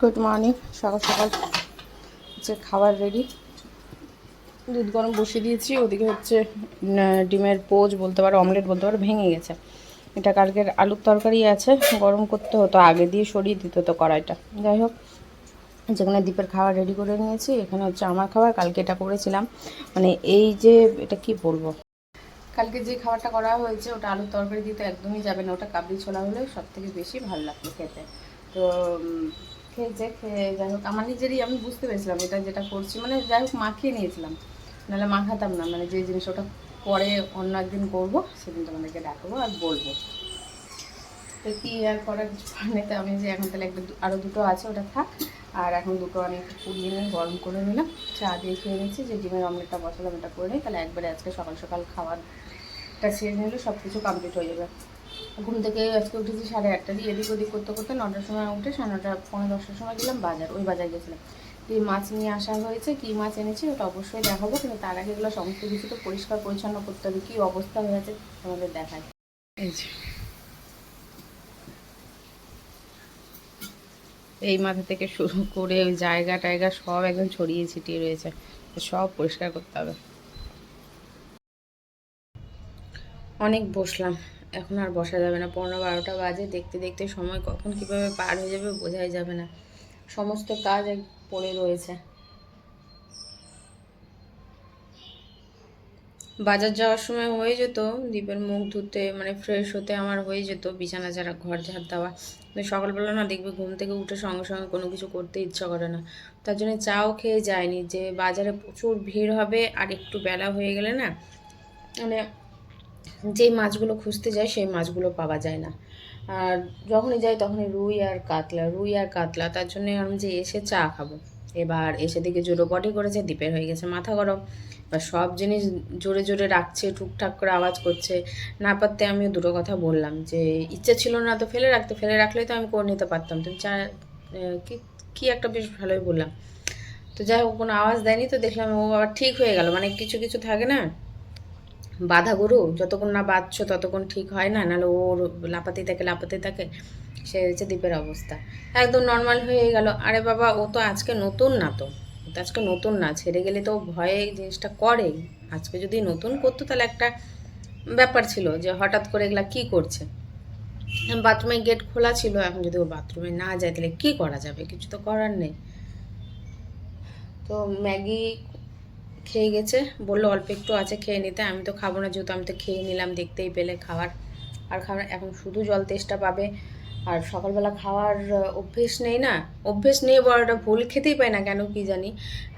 Good morning সকাল সকাল হচ্ছে খাবার রেডি দুধ গরম বসিয়ে দিয়েছি, ওদিকে হচ্ছে ডিমের পোজ বলতে পারো অমলেট বলতে পারো, ভেঙে গেছে। এটা কালকের আলুর তরকারি আছে, গরম করতে হতো, আগে দিয়ে সরিয়ে দিত তো কড়াইটা। যাই হোক, যেখানে দ্বীপের খাবার রেডি করে নিয়েছি, এখানে হচ্ছে আমার খাবার, কালকে এটা করেছিলাম। মানে এই যে, এটা কি বলব? কালকে যে খাবারটা করা হয়েছে, ওটা আলুর তরকারি দিতে একদমই যাবে না, ওটা কাবলি ছোলা হলে সব থেকে বেশি ভালো লাগতো খেতে। তো খেয়েছে খেয়ে যাই হোক, আমার নিজেরই আমি বুঝতে পেরেছিলাম এটা যেটা করছি। মানে যাই হোক, মাখিয়ে নিয়েছিলাম। নাহলে মাখাতাম না মানে যে জিনিস ওটা পরে অন্য একদিন করব, সেদিন তোমাদেরকে ডাকবো আর বলব। তো কি আর করার করার তো আমি যে এখন তাহলে একটা আরও দুটো আছে, ওটা থাক। আর এখন দুটো আমি একটু পুড়িয়ে নিয়ে গরম করে নিলাম। চা দিয়ে খেয়ে নিচ্ছি যে ডিমের অমলেটটা বসালাম এটা করে নিই। তাহলে একবারে আজকে সকাল সকাল খাওয়ারটা ছেড়ে নিলে সব কিছু কমপ্লিট হয়ে যাবে। ঘুম থেকে আজকে উঠেছি সাড়ে আটটা দিয়ে এদিক ওদিক করতে করতে নটার সময় উঠে সাড়ে নটা পনেরো দশটার সময় গেলাম বাজার, ওই বাজার গেছিলাম। দিয়ে মাছ নিয়ে আসা হয়েছে, কী মাছ এনেছি ওটা অবশ্যই দেখাবো, কিন্তু তার আগে এগুলো সমস্ত কিছু তো পরিষ্কার পরিচ্ছন্ন করতে হবে, কী অবস্থা হয়েছে তোমাদের দেখায় এই যে। এই মাথা থেকে শুরু করে ওই জায়গা টায়গা সব একদম ছড়িয়ে ছিটিয়ে রয়েছে, সব পরিষ্কার করতে হবে। অনেক বসলাম। এখন আর বসা যাবে না। পনেরো বারোটা বাজে, দেখতে দেখতে সময় কখন কীভাবে পার হয়ে যাবে বোঝাই যাবে না। সমস্ত কাজ পড়ে রয়েছে। বাজার যাওয়ার সময় হয়ে যেত দ্বীপের মুখ ধুতে মানে ফ্রেশ হতে আমার হয়ে যেত, বিছানা ঝাড়া ঘর ঝাড় দেওয়া। কিন্তু সকালবেলা না দেখবে ঘুম থেকে উঠে সঙ্গে সঙ্গে কোনো কিছু করতে ইচ্ছা করে না। তার জন্য চাও খেয়ে যায়নি যে বাজারে প্রচুর ভিড় হবে আর একটু বেলা হয়ে গেলে না মানে যেই মাছগুলো খুঁজতে যায়, সেই মাছগুলো পাওয়া যায় না। আর যখনই যাই তখনই রুই আর কাতলা, রুই আর কাতলা, তার জন্য আমি যে এসে চা খাব। এবার এসে দিকে জোরো পটি করেছে দ্বীপের হয়ে গেছে, মাথা গরম। বা সব জিনিস জোরে জোরে রাখছে টুকটাক করে আওয়াজ করছে। না পারতে আমিও দুটো কথা বললাম যে, ইচ্ছে ছিল না তো ফেলে রাখতে, ফেলে রাখলেই তো আমি করে নিতে পারতাম। তুমি চা কি একটা বেশ ভালোই বললাম। তো যাই হোক, কোনো আওয়াজ দেয়নি, তো দেখলাম ও আবার ঠিক হয়ে গেল। মানে কিছু কিছু থাকে না বাধা গরু, যতক্ষণ না বাঁধছো ততক্ষণ ঠিক হয় না, নাহলে ওর লাপাতেই থাকে লাপাতেই থাকে। সে হচ্ছে দ্বীপের অবস্থা। একদম নর্মাল হয়ে গেল। আরে বাবা, ও তো আজকে নতুন না তো। ও তো আজকে নতুন না, ছেড়ে গেলে তো ভয়ে জিনিসটা করে আজকে যদি নতুন করতো তাহলে একটা ব্যাপার ছিল যে হঠাৎ করে এগুলা কি করছে? বাথরুমে গেট খোলা ছিল, এখন যদি ও বাথরুমে না যায় তাহলে কি করা যাবে? কিছু তো করার নেই। তো ম্যাগি খেয়ে গেছে। বলল, অল্প একটু আছে, খেয়ে নিতে। আমি তো খাব না, যেহেতু আমি তো খেয়ে নিলাম, দেখতেই পেলে খাবার। আর খাবার এখন শুধু জল তেষ্টা পাবে। আর সকালবেলা খাওয়ার অভ্যেস নেই না। অভ্যেস নেই বড়টা ভুল খেতেই পাই না, কেন কি জানি?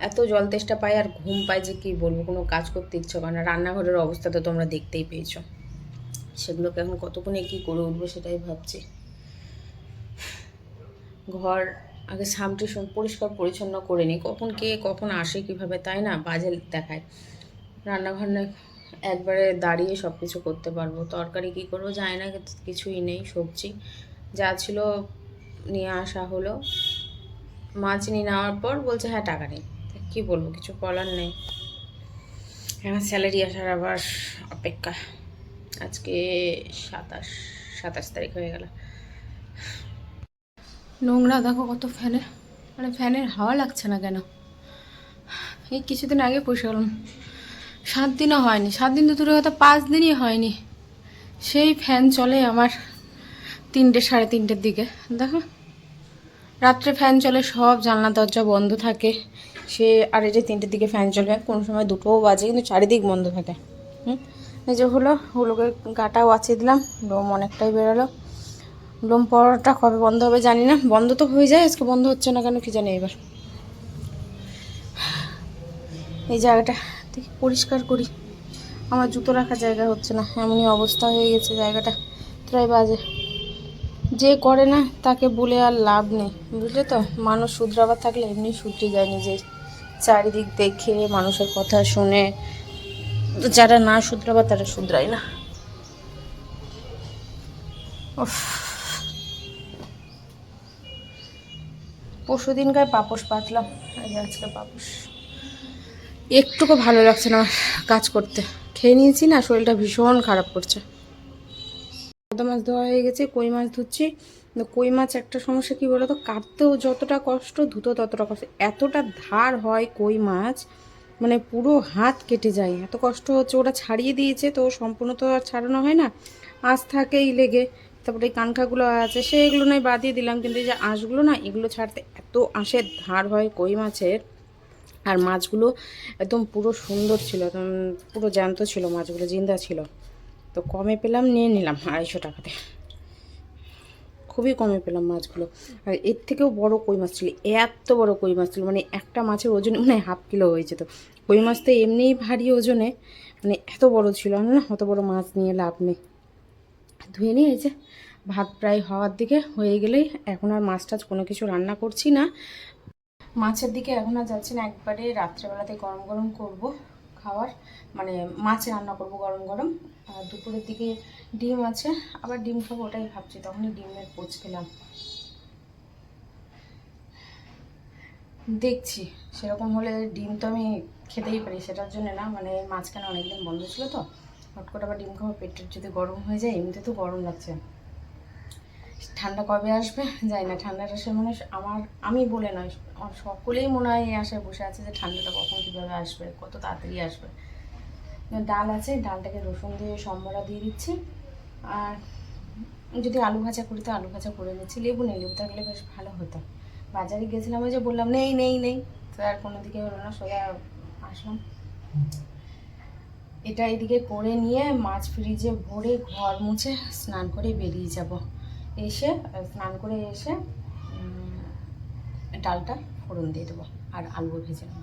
এত জল তেষ্টা পাই আর ঘুম পাই যে কি বলব, কোনো কাজ করতে ইচ্ছে করে না। রান্নাঘরের অবস্থা তো তোমরা দেখতেই পেয়েছ। সেগুলোকে এখন কতক্ষণে কী করে উঠবো সেটাই ভাবছি। ঘর আগে সামটি পরিষ্কার পরিচ্ছন্ন করে নিই। কখন কে কখন আসে কীভাবে, তাই না? বাজে দেখায়। রান্নাঘর একবারে দাঁড়িয়ে সব কিছু করতে পারব। তরকারি কী করব জানি না কিছুই নেই, সবজি। যা ছিল নিয়ে আসা হলো। মাছ নিয়ে নেওয়ার পর বলছে হ্যাঁ টাকা নেই। কী বলব, কিছু বলার নেই। এখন স্যালারি আসার আবার অপেক্ষা। আজকে সাতাশ সাতাশ তারিখ হয়ে গেল। নোংরা, দেখো কত ফ্যানে। মানে ফ্যানের হাওয়া লাগছে না কেন? এই কিছুদিন আগে পয়সা গেলাম। সাত দিনও হয়নি। সাত দিন তো দূরে কথা, পাঁচ দিনই হয়নি। সেই ফ্যান চলে আমার তিনটে, সাড়ে তিনটের দিকে। দেখো, রাত্রে ফ্যান চলে, সব জানলা, দরজা বন্ধ থাকে। সে আর যে তিনটের দিকে ফ্যান চলে কোনো সময় দুটোও বাজে, কিন্তু চারিদিক বন্ধ থাকে। হুম? এই যে হলো হলুকে গাটাও আছে দিলাম, লোম অনেকটাই বেরোলো। লোম পড়াটা কবে বন্ধ হবে জানি না। বন্ধ তো হয়ে যায়, আজকে বন্ধ হচ্ছে না কেন কি জানি এবার। এই জায়গাটা দেখি পরিষ্কার করি। আমার জুতো রাখার জায়গা হচ্ছে না, এমনই অবস্থা হয়ে গেছে জায়গাটা। প্রায় বাজে। যে করে না, তাকে বলে আর লাভ নেই, বুঝলে তো? মানুষ শুধরাবার থাকলে এমনি শুধরে যায় নিজে চারিদিক দেখে, মানুষের কথা শুনে। যারা না শুধরাবার, তারা শুধরায় না। উফ। পরশু দিনকার পাপোশ পাতলাম। আজকে পাপোশ। একটুকু ভালো লাগছে না কাজ করতে। খেয়ে নিয়েছি না, শরীরটা ভীষণ খারাপ করছে। সাদা মাছ ধোয়া হয়ে গেছে, কই মাছ ধুচ্ছি? কই মাছ একটা সমস্যা কী বলো তো কাটতেও যতটা কষ্ট ধুতো ততটা কষ্ট। এতটা ধার হয় কই মাছ মানে পুরো হাত কেটে যায়। এত কষ্ট হচ্ছে, ওরা ছাড়িয়ে দিয়েছে তো সম্পূর্ণ তো আর ছাড়ানো হয় না। আজ থাকেই লেগে। তারপরে এই কানখাগুলো আছে, সেগুলো নয় বাদিয়ে দিলাম। কিন্তু এই যে আঁশগুলো না, এগুলো ছাড়তে এত আঁশের ধার হয় কই মাছের। আর মাছগুলো একদম পুরো সুন্দর ছিল, একদম পুরো জ্যান্ত ছিল মাছগুলো, জিন্দা ছিল। তো কমে পেলাম, নিয়ে নিলাম আড়াইশো টাকাতে। খুবই কমে পেলাম মাছগুলো। আর এর থেকেও বড় কই মাছ ছিল, এত বড় কই মাছ ছিল মানে একটা মাছের ওজন মানে হাফ কিলো হয়েছে তো। কই মাছ তো এমনিই ভারী ওজনে মানে এত বড় ছিল না, অত বড় মাছ নিয়ে লাভ নেই। ধুয়ে নিয়ে এই যে ভাত প্রায় হওয়ার দিকে হয়ে গেলেই এখন আর মাছ টাছ কোনো কিছু রান্না করছি না। মাছের দিকে এখন আর যাচ্ছি না, একবারে রাত্রেবেলাতে গরম গরম করব খাওয়ার। মানে মাছ রান্না করব গরম গরম। আর দুপুরের দিকে ডিম আছে, আবার ডিম খাব ওটাই ভাবছি, তখনই ডিমের পোচ খেলাম। দেখছি, সেরকম হলে ডিম তো আমি খেতেই পারি, সেটার জন্য না মানে মাঝখানে অনেকদিন বন্ধ ছিল তো। হট করে আবার ডিম খাব পেটের যদি গরম হয়ে যায়, এমনিতে তো গরম লাগছে। ঠান্ডা কবে আসবে যাই না ঠান্ডাটা সে মানে আমার, আমি বলে নয়, আমার সকলেই মনে হয় এই আশায় বসে আছে যে ঠান্ডাটা কখন কীভাবে আসবে, কত তাড়াতাড়ি আসবে। ডাল আছে, ডালটাকে রসুন দিয়ে সম্বরা দিয়ে দিচ্ছি। আর যদি আলু ভাজা করি তো আলু ভাজা করে নিচ্ছি, লেবু নেই লেবু থাকলে বেশ ভালো হতো। বাজারে গেছিলাম ওই যে বললাম, নেই নেই নেই। তো আর কোনো দিকে হলো না, সোজা আসলাম। এটা এদিকে করে নিয়ে মাছ ফ্রিজে ভরে ঘর মুছে স্নান করে বেরিয়ে যাব। এসে, স্নান করে এসে ডালটা ফোড়ন দিয়ে দেবো আর আলু ভেজে নেব।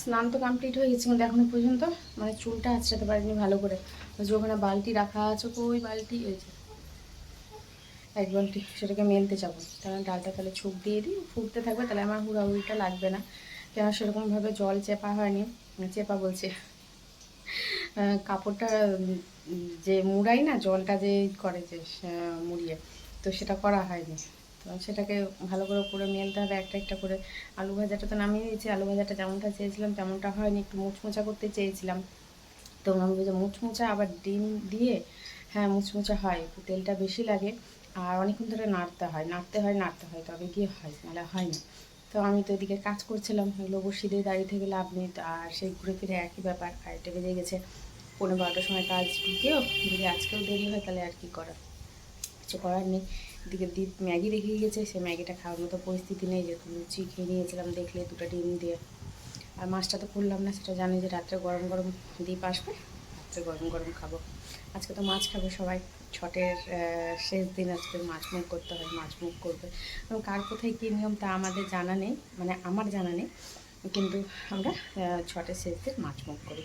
স্নান তো কমপ্লিট হয়ে গেছে, কিন্তু এখনও পর্যন্ত মানে চুলটা আঁচড়াতে পারিনি ভালো করে। যে ওখানে বালতি রাখা আছে ওই বালতি ওই যে। এক বালতি, সেটাকে মেলতে যাব। তাহলে ডালটা তাহলে ছুপ দিয়ে দিই, ফুটতে থাকবে, তাহলে আমার হুড়াহুড়িটা লাগবে না। কেন সেরকমভাবে জল চেপা হয়নি চেপা বলছে। কাপড়টা যে মুড়াই না, জলটা যে করে যে মুড়িয়ে, তো সেটা করা হয়নি। সেটাকে ভালো করে করে মেলতে হবে একটা একটা করে। আলু ভাজাটা তো নামিয়ে দিয়েছি, আলু ভাজাটা যেমনটা চেয়েছিলাম তেমনটা হয়নি, একটু মুচমুচা করতে চেয়েছিলাম। তো আমি বলছি মুচমুচা, আবার ডিম দিয়ে হ্যাঁ মুচমুচা হয়, একটু তেলটা বেশি লাগে। আর অনেকক্ষণ ধরে নাড়তে হয় নাড়তে হয় নাড়তে হয়, তবে গিয়ে হয়, নাহলে হয় না তো আমি তো এদিকে কাজ করছিলাম এগুলো বসিয়ে দিয়ে দাঁড়িয়ে থেকে লাভ নেই আর সেই ঘুরে ফিরে একই ব্যাপার আরেকটা বেজে গেছে। পনেরো বারোটার সময় কাজ ঢুকেও যদি আজকেও দেরি হয়, তাহলে আর কি করার? কিছু করার নেই। এদিকে দ্বীপ ম্যাগি রেখে গিয়েছে সে ম্যাগিটা খাওয়ার মতো পরিস্থিতি নেই, যেহেতু লুচি খেয়ে নিয়েছিলাম দেখলে দুটো ডিম দিয়ে। আর মাছটা তো করলাম না, সেটা জানি যে রাত্রে গরম গরম দ্বীপ আসবে, রাত্রে গরম গরম খাব। আজকে তো মাছ খাবে সবাই, ছটের শেষ দিন আজকে মাছ মুখ করতে হয়, মাছ মুখ করবে। এবং কার কোথায় কী নিয়ম তা আমাদের জানা নেই মানে আমার জানা নেই, কিন্তু আমরা ছটের শেষ দিন মাছ মুখ করি।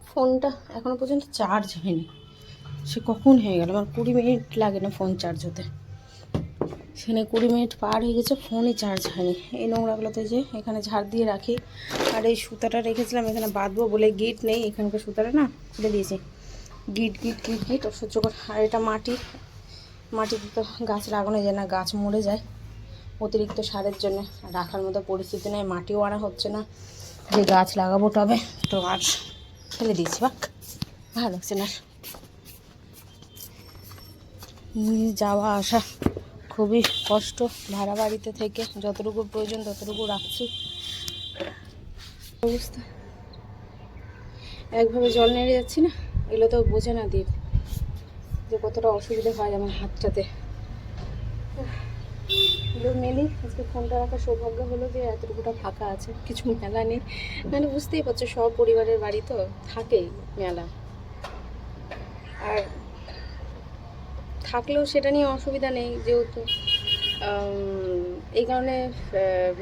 ফোনটা এখনও পর্যন্ত চার্জ হয়নি। সে কখন হয়ে গেল? আমার কুড়ি মিনিট লাগে না ফোন চার্জ হতে। সেখানে কুড়ি মিনিট পার হয়ে গেছে ফোনই চার্জ হয়নি। এই নোংরাগুলোতে যে এখানে ঝাড় দিয়ে রাখি। আর এই সুতাটা রেখেছিলাম, এখানে বাঁধবো বলে গিট নেই, এখানকার সুতাটা না খুলে দিয়েছি। গিট গিট গিট গিট অসহ্য করে। আর এটা মাটি। মাটিতে তো গাছ লাগানো যায় না, গাছ মরে যায়। অতিরিক্ত সারের জন্য। রাখার মতো পরিস্থিতি নেই, মাটিও আনা হচ্ছে না। যে গাছ লাগাবো তবে, তো আর ফেলে দিয়েছি বাক ভালো লাগছে না। যাওয়া আসা খুবই কষ্ট ভাড়া বাড়িতে থেকে যতটুকু প্রয়োজন ততটুকু রাখছি। অবস্থা। একভাবে জল নেড়ে যাচ্ছি না, এগুলো তো বোঝে না দ্বীপ যে কতটা অসুবিধা হয় আমার হাতটাতে। মেলি, আজকে ফোনটা রাখার সৌভাগ্য হলো যে এতটুকুটা ফাঁকা আছে, কিছু মেলা নেই। মানে বুঝতেই পারছ, সব পরিবারের বাড়ি তো থাকেই মেলা। আর থাকলেও সেটা নিয়ে অসুবিধা নেই, যেহেতু এই কারণে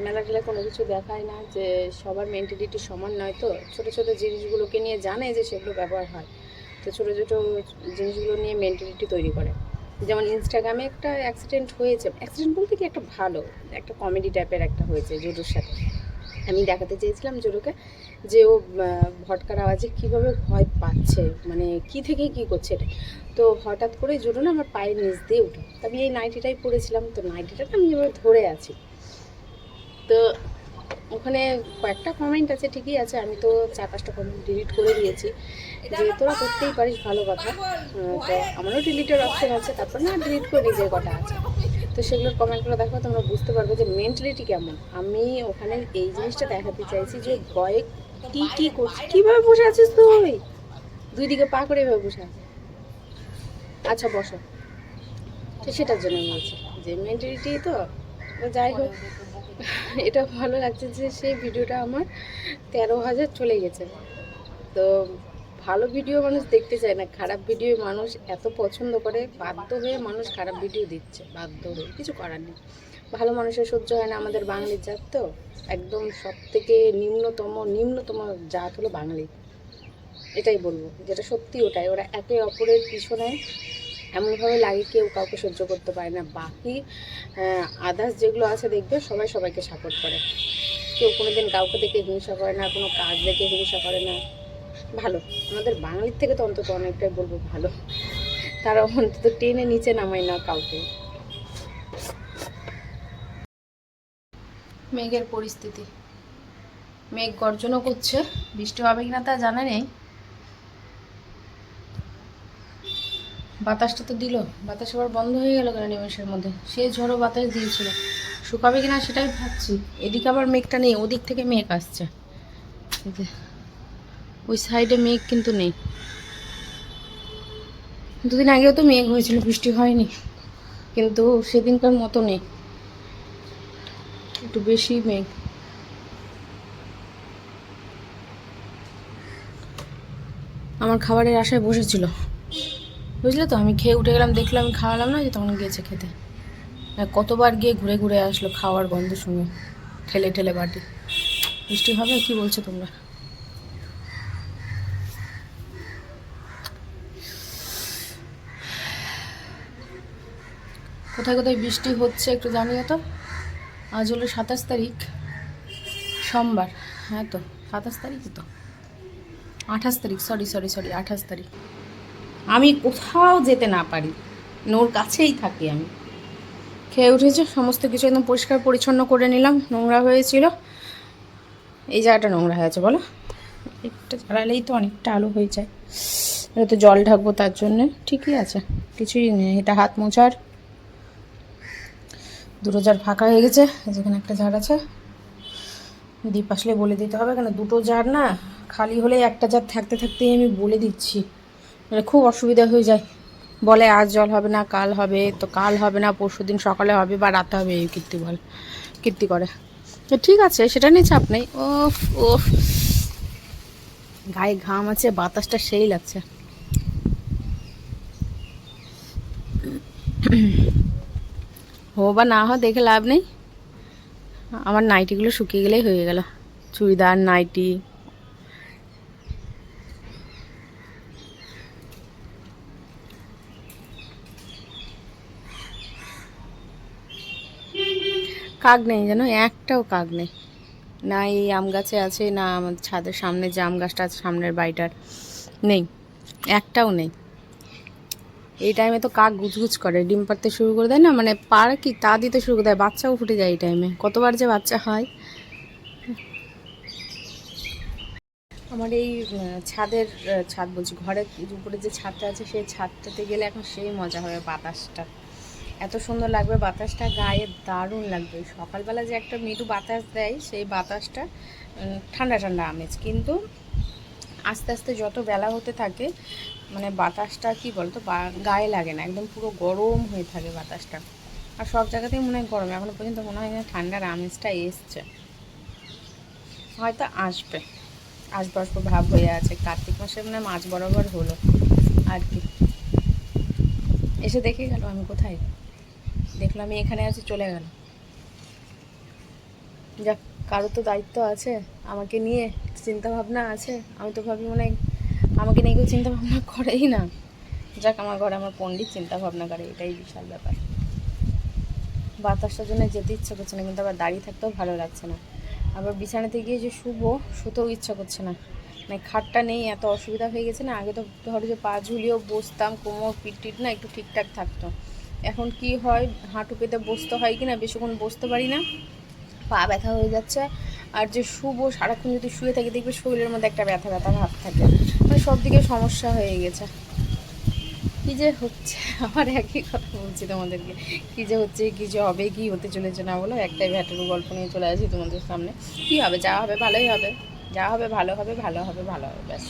মেলা টেলা কোনো কিছু দেখায় না যে সবার মেন্টালিটি সমান নয় তো। ছোটো ছোটো জিনিসগুলোকে নিয়ে জানে যে সেগুলো ব্যবহার হয়। তো ছোটো ছোটো জিনিসগুলো নিয়ে মেন্টালিটি তৈরি করে। যেমন ইনস্টাগ্রামে একটা অ্যাক্সিডেন্ট হয়েছে। অ্যাক্সিডেন্ট বলতে কি একটা ভালো, একটা কমেডি টাইপের একটা হয়েছে জুডোর সাথে। আমি দেখাতে চেয়েছিলাম জোরোকে যে ও ভটকার আওয়াজে কীভাবে ভয় পাচ্ছে মানে কি থেকে কি করছে এটা? তো হঠাৎ করে জোরো না আমার পায়ের নিচ দিয়ে উঠো। আমি এই নাইটিটাই পরেছিলাম, তো নাইটিটা আমি এবার ধরে আছি। তো ওখানে কয়েকটা কমেন্ট আছে, ঠিকই আছে, আমি তো চার পাঁচটা কমেন্ট ডিলিট করে দিয়েছি। যে তোরা করতেই পারিস ভালো কথা তো আমারও ডিলিটের অপশন আছে, তারপর না ডিলিট করে নিজের কটা আছে। তো সেগুলোর কমেন্টগুলো দেখো, তোমরা বুঝতে পারবে যে মেন্টালিটি কেমন। আমি ওখানে এই জিনিসটা দেখাতে চাইছি যে ভয়ে কি কি করছিস? কীভাবে বসে আছিস তুই? দুই দিকে পা করে এভাবে বসে আছিস। আচ্ছা বসো। তো সেটার জন্য বলছি, যে মেন্টালিটি তো যাই হোক, এটা ভালো লাগছে যে সেই ভিডিওটা আমার তেরো হাজার চলে গেছে। তো ভালো ভিডিও মানুষ দেখতে চায় না, খারাপ ভিডিও মানুষ এত পছন্দ করে, বাধ্য হয়ে মানুষ খারাপ ভিডিও দিচ্ছে, বাধ্য হয়ে। কিছু করার নেই। ভালো মানুষের সহ্য হয় না আমাদের বাঙালির জাত তো। একদম সব থেকে নিম্নতম নিম্নতম জাত হলো বাঙালি। এটাই বলব, যেটা সত্যি ওটাই। ওরা একে অপরের পিছনে এমনভাবে লাগে কেউ কাউকে সহ্য করতে পারে না। বাকি আদার্স যেগুলো আছে দেখবে, সবাই সবাইকে সাপোর্ট করে। কেউ কোনো দিন কাউকে দেখে হিংসা করে না, কোনো কাজ দেখে হিংসা করে না। ভালো, আমাদের বাঙালির থেকে তো অন্তত অনেকটাই বলব ভালো। তারা অন্তত টেনে নিচে নামায় না কাউকে। মেঘের পরিস্থিতি। মেঘ গর্জনও করছে। বৃষ্টি হবে কিনা তা জানা নেই। বাতাসটা তো দিল। বাতাস আবার বন্ধ হয়ে গেল কেন নিমেষের মধ্যে? সে ঝড়ো বাতাস দিয়েছিল। শুকাবে কিনা সেটাই ভাবছি। এদিকে আবার মেঘটা নেই, ওদিক থেকে মেঘ আসছে। ওই সাইডে মেঘ কিন্তু নেই। দুদিন আগেও তো মেঘ হয়েছিল, বৃষ্টি হয়নি। কিন্তু সেদিনকার মতো নেই। একটু বেশি মেঘ। আমার খাবারের আশায় বসেছিল। বুঝলে তো, আমি খেয়ে উঠে গেলাম, দেখলাম, খাওয়ালাম না, যে তখন গিয়েছে খেতে। কতবার গিয়ে ঘুরে ঘুরে আসলো খাওয়ার গন্ধ শুনে, ঠেলে ঠেলে বাটি। বৃষ্টি হবে, কি বলছো তোমরা? কোথায় কোথায় বৃষ্টি হচ্ছে একটু জানিও তো। আজ হলো সাতাশ তারিখ, সোমবার। হ্যাঁ তো, সাতাশ তারিখই তো। আঠাশ তারিখ সরি সরি সরি আঠাশ তারিখ। আমি কোথাও যেতে না পারি নোর কাছেই থাকি আমি। খেয়ে উঠেছে, সমস্ত কিছু একদম পরিষ্কার পরিচ্ছন্ন করে নিলাম, নোংরা হয়েছিল। এই জায়গাটা নোংরা হয়েছে বলো। একটা জ্বালালেই তো অনেকটা আলো হয়ে যায়। এটা তো জল ঢাকবো তার জন্যে, ঠিকই আছে, কিছুই নেই। এটা হাত মোছার দুটো জার ফাঁকা হয়ে গেছে, যেখানে একটা জার আছে। দ্বীপ আসলে বলে দিতে হবে, কেন দুটো জার না, খালি হলে একটা জার থাকতে থাকতেই আমি বলে দিচ্ছি। মানে খুব অসুবিধা হয়ে যায়। বলে আজ জল হবে না, কাল হবে, তো কাল হবে না পরশু দিন সকালে হবে বা রাতে হবে, এই কীর্তি বল, কীর্তি করে। ঠিক আছে, সেটা নিয়ে চাপ নেই। ও ও গায়ে ঘাম আছে, বাতাসটা সেই লাগছে। হো বা না হো, দেখে লাভ নেই। আমার নাইটিগুলো শুকিয়ে গেলেই হয়ে গেল। চুড়িদার, নাইটি। কাক নেই যেন একটাও কাক নেই। না এই আম গাছে আছে, না আমার ছাদের সামনে যে আম গাছটা আছে, সামনের বাড়িটার। নেই। একটাও নেই। এই টাইমে তো কাক গুজগুজ করে, ডিম পাড়তে শুরু করে দেয় না? মানে পাড়া কি তা দিতে শুরু করে দেয়? বাচ্চাও ফুটে যায় এই টাইমে কতবার যে বাচ্চা হয়। আমার এই ছাদের ছাদ বলছি, ঘরের উপরে যে ছাদটা আছে, সেই ছাদটাতে গেলে এখন সেই মজা হবে বাতাসটা। এত সুন্দর লাগবে বাতাসটা, গায়ে দারুণ লাগবে। সকালবেলা যে একটা মৃদু বাতাস দেয়, সেই বাতাসটা ঠান্ডা ঠান্ডা আমেজ। কিন্তু আস্তে আস্তে যত বেলা হতে থাকে মানে বাতাসটা কি বলতো? গায়ে লাগে না, একদম পুরো গরম হয়ে থাকে বাতাসটা। আর সব জায়গাতেই মনে হয় গরম, এখনও পর্যন্ত মনে হয় ঠান্ডার আমেজটা এসছে। হয়তো আসবে। আসব আসব ভাব হয়ে আছে। কার্তিক মাসে মানে মাঝ বরাবর হলো। আর কি। এসে দেখে গেল আমি কোথায়? দেখলাম আমি এখানে আছি, চলে গেল। যাক কারও তো দায়িত্ব আছে, আমাকে নিয়ে চিন্তা ভাবনা আছে। আমি তো ভাবি মনে হয় আমাকে নিয়ে কেউ চিন্তা ভাবনা করেই না। যাক, আমার ঘরে আমার পণ্ডিত চিন্তা ভাবনা করে, এটাই বিশাল ব্যাপার। বাতাসটার জন্য যেতে ইচ্ছা করছে না, কিন্তু আবার দাঁড়িয়ে থাকতেও ভালো লাগছে না। আবার বিছানাতে গিয়ে যে শুবো, শুতেও ইচ্ছা করছে না। মানে খাটটা নেই, এত অসুবিধা হয়ে গেছে না, আগে তো ধরো যে পা ঝুলিয়েও বসতাম, কোমর পিট টিট না, একটু ঠিকঠাক থাকতো। এখন কি হয়, হাঁটু পেতে বসতে হয় কি না বেশিক্ষণ বসতে পারি না। পা ব্যথা হয়ে যাচ্ছে। আর যে শুবো, সারাক্ষণ যদি শুয়ে থাকি, দেখবে শরীরের মধ্যে একটা ব্যথা ব্যথা ভাব থাকে। সব দিকে সমস্যা হয়ে গেছে। কী যে হচ্ছে? আমার একই কথা বলছি তোমাদেরকে। কী যে হচ্ছে, কী যে হবে, কী হতে চলেছে না বলো? একটাই ভ্যাটেরও গল্প নিয়ে চলে আসি তোমাদের সামনে। কী হবে? যা হবে ভালোই হবে। যা হবে, ভালো হবে ভালো হবে ভালো হবে, ব্যাস।